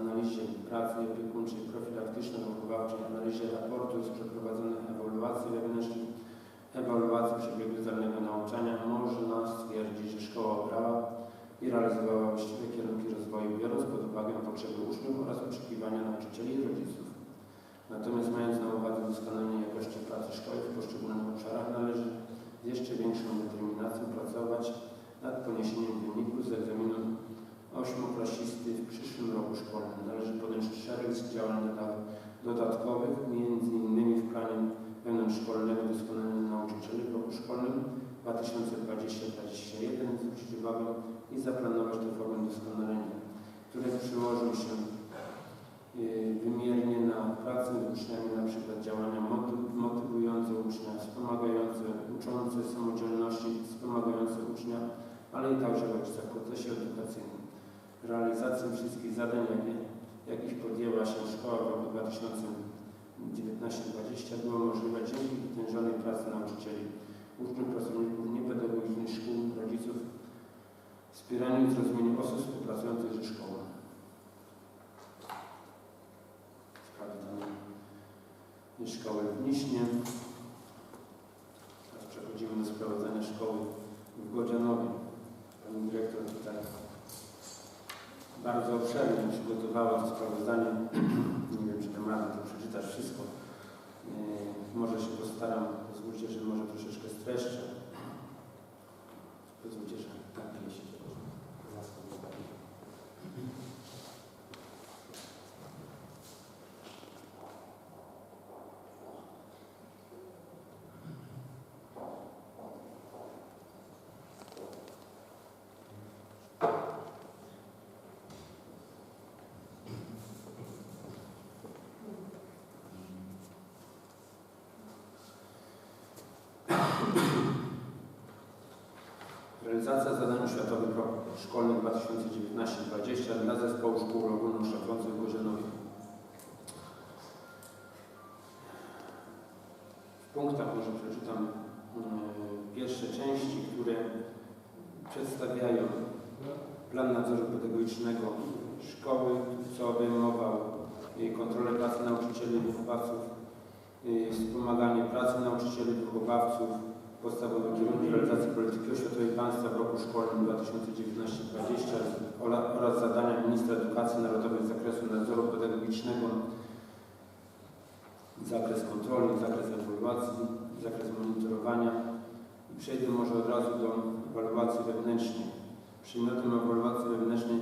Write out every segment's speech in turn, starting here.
analizie pracy opiekuńczej, profilaktyczno-wychowawczej, analizie raportu z przeprowadzonych ewaluacji wewnętrznych, ewaluacji przebiegu zdalnego nauczania można stwierdzić, że szkoła obrała i realizowała właściwe kierunki rozwoju, biorąc pod uwagę potrzeby uczniów oraz oczekiwania nauczycieli i rodziców. Natomiast mając na uwadze doskonalenie jakości pracy szkoły w poszczególnych obszarach, należy z jeszcze większą determinacją pracować nad poniesieniem wyników z egzaminu ośmioklasisty w przyszłym roku szkolnym. Należy podjąć szereg działań doda- dodatkowych, między innymi w planie wewnątrzszkolnego doskonalenia nauczycieli w roku szkolnym 2020-2021 zwrócić uwagę i zaplanować tę formę doskonalenia, które przyłożą się y, wymiernie na pracę z uczniami, na przykład działania moty- motywujące ucznia, wspomagające, uczące samodzielności, wspomagające ucznia, ale i także rodzica w procesie edukacyjnym. Realizację wszystkich zadań, jakie, jakich podjęła się szkoła w roku 2019-2020 było możliwe dzięki wytężonej pracy nauczycieli, uczniów, pracowników niepedagogicznych szkół, rodziców, wspieraniu i zrozumieniu osób współpracujących ze szkołą. Szkoły w Niśnie. Teraz przechodzimy do sprawdzania szkoły w Godzianowie. Pani dyrektor tutaj bardzo obszernie przygotowała to sprawozdanie. Nie wiem, czy dam radę to przeczytać wszystko. Yy, Może się postaram, pozwólcie, że może troszeczkę streszczę. Pozwólcie, że tak jeśli Realizacja zadań oświatowych w roku szkolnym 2019-2020 dla Zespołu Szkół Ogólnokształcących w Gorzenowie. W punktach może przeczytam yy, pierwsze części, które przedstawiają plan nadzoru pedagogicznego szkoły, co obejmował yy, kontrolę pracy nauczycieli i wychowawców, yy, wspomaganie pracy nauczycieli i wychowawców, podstawowe kierunki realizacji polityki oświatowej państwa w roku szkolnym 2019-2020 ola- oraz zadania ministra edukacji narodowej z zakresu nadzoru pedagogicznego, zakres kontroli, zakres ewaluacji, zakres monitorowania. Przejdę może od razu do ewaluacji wewnętrznej. Przedmiotem ewaluacji wewnętrznej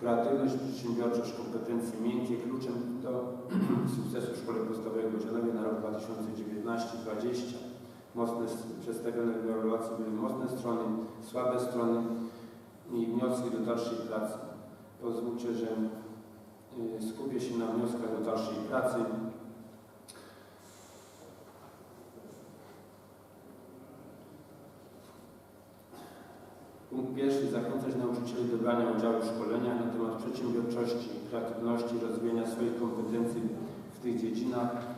kreatywność, przedsiębiorczość, kompetencje miękkie kluczem do sukcesu szkoły podstawowej Godzianowie na rok 2019-2020 mocne, przedstawione w ewaluacji były mocne strony, słabe strony i wnioski do dalszej pracy. Pozwólcie, że y, skupię się na wnioskach do dalszej pracy. Punkt pierwszy. Zachęcać nauczycieli do brania udziału w szkoleniach na temat przedsiębiorczości, kreatywności, rozwijania swoich kompetencji w tych dziedzinach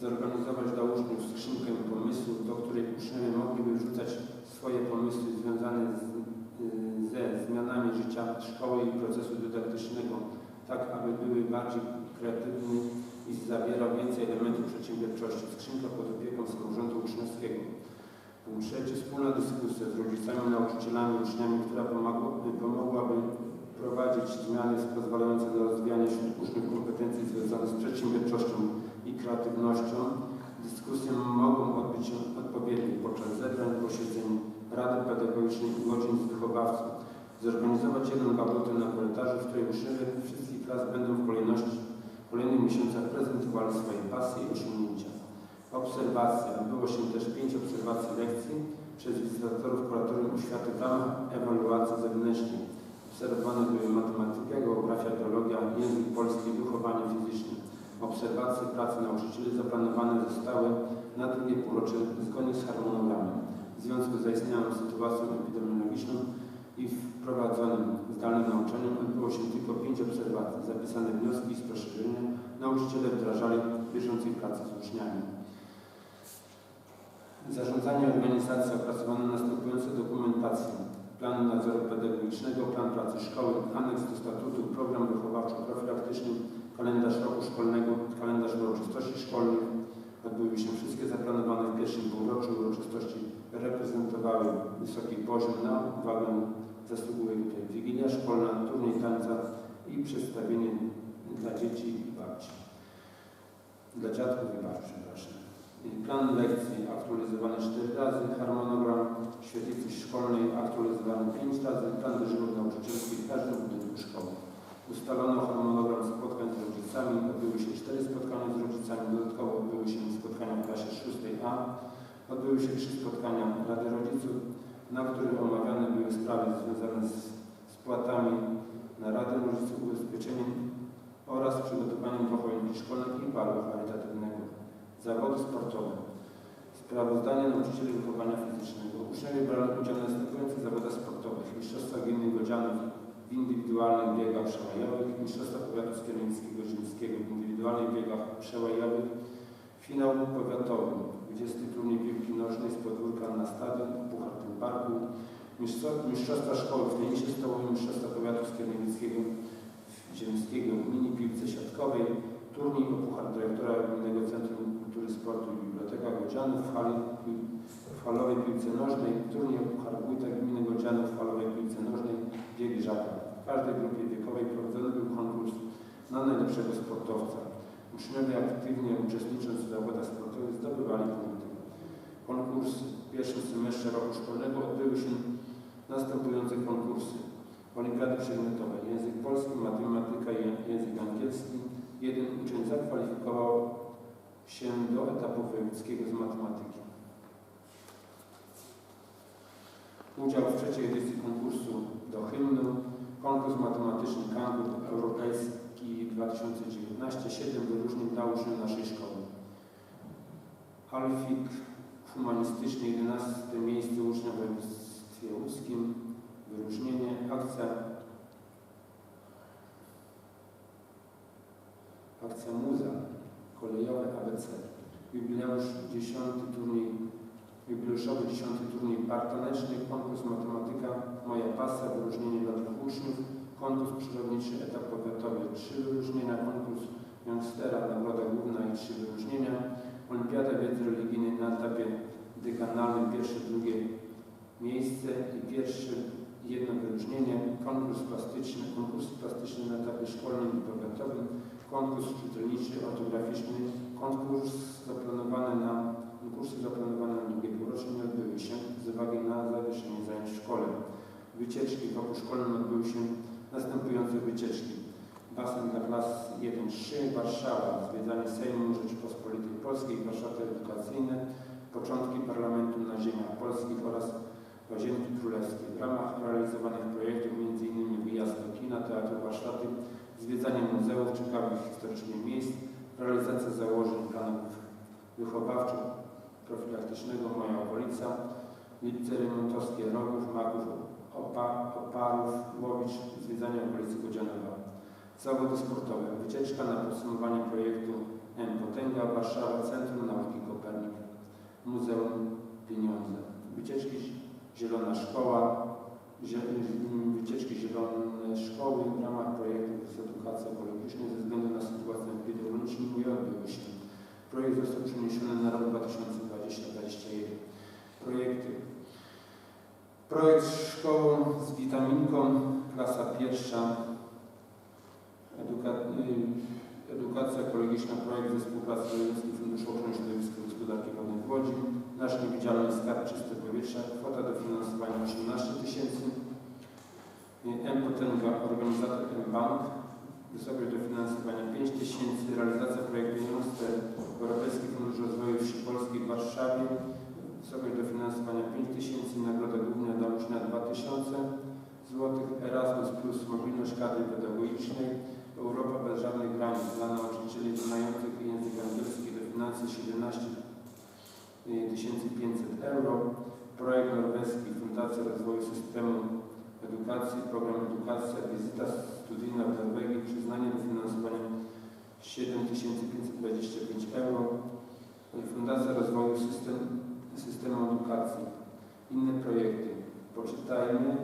zorganizować dla uczniów skrzynkę pomysłów, do której uczniowie mogliby wrzucać swoje pomysły związane z, y, ze zmianami życia szkoły i procesu dydaktycznego, tak aby były bardziej kreatywne i zawierał więcej elementów przedsiębiorczości. Skrzynka pod opieką samorządu uczniowskiego. Punkt trzeci. Wspólna dyskusja z rodzicami, nauczycielami, uczniami, która pomagłaby, pomogłaby prowadzić zmiany pozwalające na rozwijanie wśród uczniów kompetencji związanych z przedsiębiorczością i kreatywnością. Dyskusje mogą odbyć się odpowiednio podczas zebrań, posiedzeń Rady Pedagogicznej i godzin z wychowawcą. Zorganizować jedną gablotę na korytarzu, w której uczniowie wszystkich klas będą w kolejności w kolejnych miesiącach prezentowali swoje pasje i osiągnięcia. Obserwacja. Odbyło się też pięć obserwacji lekcji przez wizytatorów kuratorium oświaty w ramach ewaluacji zewnętrznej. Obserwowane były matematyka, geografia, biologia, język polski, wychowanie fizyczne. Obserwacje pracy nauczycieli zaplanowane zostały na drugie półrocze zgodnie z harmonogramem. W związku z zaistniałą sytuacją epidemiologiczną i wprowadzonym zdalnym nauczaniem odbyło się tylko pięć obserwacji. Zapisane wnioski i spostrzeżenia nauczyciele wdrażali w bieżącej pracy z uczniami. Zarządzanie organizacji opracowano następujące dokumentacje. Plan nadzoru pedagogicznego, plan pracy szkoły, aneks do statutu, program wychowawczo-profilaktoryczny kalendarz roku szkolnego, kalendarz uroczystości szkolnych. Odbyły się wszystkie zaplanowane w pierwszym półroczu uroczystości reprezentowały wysoki poziom na uwagę zasługuje Wigilia Szkolna, turniej tańca i przedstawienie dla dzieci i babci. Dla dziadków i babci, przepraszam. Plan lekcji aktualizowany 4 razy, harmonogram świetlicy szkolnej aktualizowany 5 razy, plan dyżurów nauczycielskich w każdym budynku szkoły. Ustalono harmonogram spotkań z rodzicami, odbyły się 4 spotkania z rodzicami, dodatkowo odbyły się spotkania w klasie 6A, odbyły się 3 spotkania Rady Rodziców, na których omawiane były sprawy związane z spłatami na Radę Rodziców, ubezpieczeniem oraz przygotowaniem do choinki szkolnej i balu charytatywnego. Zawody sportowe. Sprawozdanie nauczycieli wychowania fizycznego. Uczniowie brali udział w następujących zawodach sportowych. Mistrzostwa gminy Godzianów w indywidualnych biegach przełajowych, Mistrzostwa Powiatu Skierniewieckiego Rzymskiego w indywidualnych biegach przełajowych, finał powiatowy, 20 turniej piłki nożnej z podwórka na stadion w Puchartym Parku, Mistrzostwa, Szkoły w tenisie stołowym, Mistrzostwa Powiatu Skierniewieckiego Ziemskiego w mini piłce siatkowej, turniej o Puchar Dyrektora Gminnego Centrum Kultury Sportu i Biblioteka Godzianów w, hali, w halowej piłce nożnej, turniej o Puchar Wójta Gminy Godzianów w halowej piłce nożnej, bieg żaka. W każdej grupie wiekowej prowadzony był konkurs na najlepszego sportowca. Uczniowie aktywnie uczestnicząc w zawodach sportowych zdobywali punkty. Konkurs w pierwszym semestrze roku szkolnego odbyły się następujące konkursy. Olimpiady przedmiotowe, język polski, matematyka i język angielski. Jeden uczeń zakwalifikował się do etapu wojewódzkiego z matematyki. Udział w trzeciej edycji konkursu do hymnu, konkurs matematyczny Kangur Europejski 2019, 7 wyróżnień dla uczniów naszej szkoły. Alfik humanistyczny, 11 miejsce ucznia w województwie łódzkim, wyróżnienie, akcja. Akcja Muza, kolejowe ABC, jubileusz 10 turniej, jubileuszowy 10 turniej partaneczny, konkurs matematyka, moja pasja, wyróżnienie dla dwóch uczniów, konkurs przyrodniczy, etap powiatowy, trzy wyróżnienia, konkurs Youngstera, nagroda główna i trzy wyróżnienia, na etapie dekanalnym, pierwsze, drugie miejsce i pierwsze jedno wyróżnienie, konkurs plastyczny, konkurs plastyczny na etapie szkolnym i powiatowym, konkurs czytelniczy, ortograficzny, konkurs zaplanowany na, konkursy zaplanowane na drugie półrocze nie odbyły się z uwagi na zawieszenie zajęć w szkole. Wycieczki w roku szkolnym odbyły się następujące wycieczki. Basen dla klas 1-3, Warszawa, zwiedzanie Sejmu Rzeczypospolitej Polskiej, warsztaty edukacyjne, początki parlamentu na ziemiach polskich oraz Łazienki Królewskie. W ramach realizowanych projektów m.in. wyjazd do kina, teatru, warsztaty, zwiedzanie muzeów, ciekawych historycznych miejsc, realizacja założeń planów wychowawczych, profilaktycznego Moja okolica, Lipce Remontowskie, Rogów, Maków, Opa, Oparów, Łowicz, zwiedzanie okolicy Godzianowa. Zawody sportowe, wycieczka na podsumowanie projektu M. Potęga, Warszawa, Centrum Nauki Kopernik, Muzeum Pieniądze. Wycieczki Zielona Szkoła, wycieczki Zielone Szkoły w ramach projektu edukacji ekologicznej ze względu na sytuację epidemiologiczną nie odbyły się. Projekt został przeniesiony na rok 2020-2021. Projekty. Projekt Szkołą z witaminką, klasa pierwsza, edukacja ekologiczna, projekt ze współpracy z Wojewódzkim Funduszem Ochrony Środowiska i Gospodarki Wodnej w Łodzi, Nasz Niewidzialny Skarb Czyste Powietrze, kwota dofinansowania 18 tysięcy, M Potęga, organizator M-Bank, wysokość dofinansowania 5 tysięcy, realizacja projektu Monster, Europejski Fundusz Rozwoju Wsi Polskiej w Warszawie, wysokość dofinansowania 5 tysięcy, nagroda główna dla ucznia 2 tysiące. Złotych, Erasmus Plus, mobilność kadry pedagogicznej, Europa bez żadnych granic dla nauczycieli znających język angielski, dofinanse 17 1500 euro, projekt norweski Fundacja Rozwoju Systemu Edukacji, program Edukacja, wizyta studyjna w Norwegii, przyznanie dofinansowania 7525 euro, Fundacja Rozwoju System, Systemu Edukacji, inne projekty. Poczytajmy,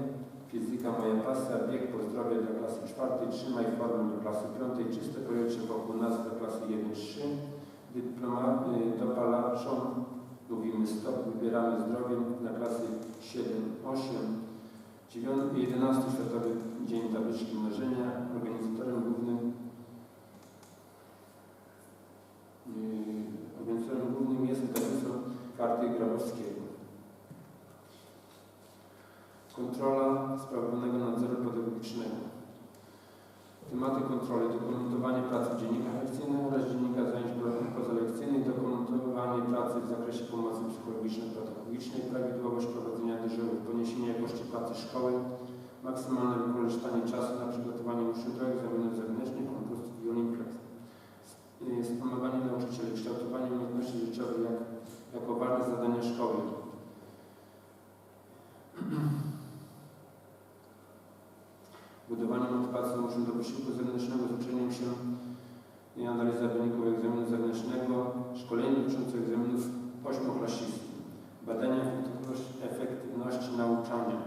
Fizyka moja pasja, bieg po zdrowie do klasy czwartej, trzymaj formę do klasy piątej, czyste powietrze wokół nas do klasy 1-3, dyploma, y, dopalaczom mówimy stop, wybieramy zdrowie na klasy 7-8, 11 Światowy Dzień Tabliczki Mnożenia, organizatorem głównym Yy, Organizatorem głównym jest wydawnictwo karty Grabowskiego. Kontrola sprawowanego nadzoru pedagogicznego. Tematy kontroli. Dokumentowanie pracy w dziennikach oraz dziennika zajęć pozalekcyjnych. Dokumentowanie pracy w zakresie pomocy psychologiczno-pedagogicznej. Prawidłowość prowadzenia dyżurów. Poniesienie jakości pracy szkoły. Maksymalne wykorzystanie czasu na przygotowanie uczniów egzaminów zewnętrznych, konkursów i olimpiad wspomaganie nauczycieli, kształtowanie umiejętności życiowych jak, jako ważne zadanie szkoły. Budowanie motywacji uczniów do wysiłku zewnętrznego z uczeniem się i analiza wyników egzaminu zewnętrznego, szkolenie dotyczące egzaminów ośmioklasistów, badania efektywności, nauczania.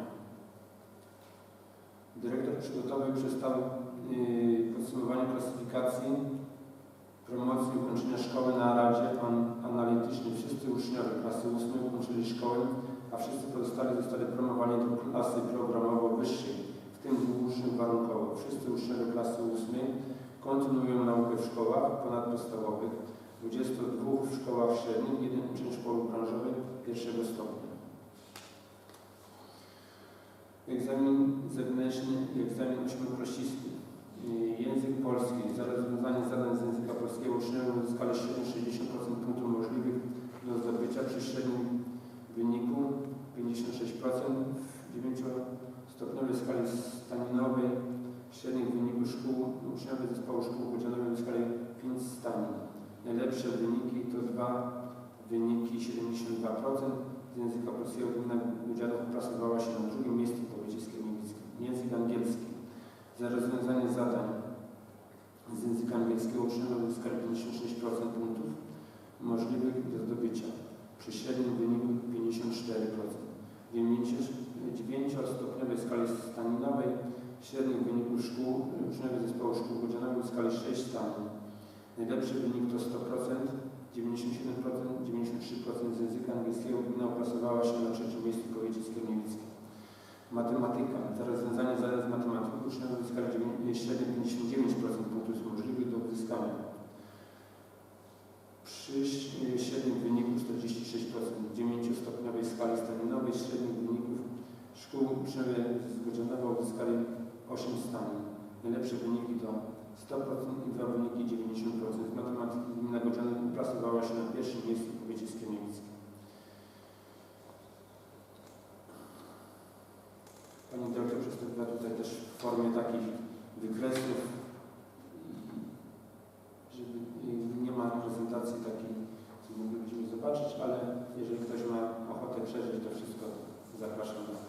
Dyrektor przygotował i przedstawił yy, podsumowanie klasyfikacji promocji ukończenia szkoły na Radzie An Analitycznej. Wszyscy uczniowie klasy 8 ukończyli szkołę, a wszyscy pozostali zostali promowani do klasy programowo-wyższej, tym uczniów warunkowo. Wszyscy uczniowie klasy 8 kontynuują naukę w szkołach ponadpodstawowych, 22 w szkołach średnich, jeden uczeń szkoły branżowej pierwszego stopnia. Egzamin zewnętrzny egzamin ośmioklasisty. Język polski. Za rozwiązanie zadań z języka polskiego uczniowie uzyskali średnio 60% punktów możliwych do zdobycia przy średnim wyniku 56% w 9-stopniowej skali staninowej. Średnich wyników szkół uczniowie zespołu szkół podzielone uzyskali 5 stanin. Najlepsze wyniki to dwa wyniki 72%. Z języka polskiego gmina Udziałów uplasowała się na drugim miejscu po wyciskiem niemieckim. Język angielski. Za rozwiązanie zadań z języka angielskiego uczniowie uzyskali 56% punktów możliwych do zdobycia przy średnim wyniku 54%. W 9-stopniowej skali staninowej średnich wyników szkół uczniowie zespołu szkół podzielnego uzyskali 6 stanin. Najlepszy wynik to 100%, 97%, 93% z języka angielskiego gmina uplasowała się na trzecim miejscu po wyciskiem niemieckim. Matematyka. Za rozwiązanie zadań z matematyki uczniowie uzyskali średnio 59% punktów możliwych do uzyskania. Przy średnim wyniku 46% w 9-stopniowej skali staninowej średnich wyników szkół uczniowie z Godzianowa uzyskali 8 stanin. Najlepsze wyniki to 100% i dwa wyniki 90%. Z matematyki gmina Godzianów uplasowała się na pierwszym miejscu po wyciskiem niemieckim. Pani dyrektor przedstawiła tutaj też w formie takich wykresów, żeby nie ma prezentacji takiej, co moglibyśmy zobaczyć, ale jeżeli ktoś ma ochotę przeżyć to wszystko, zapraszam nauczania.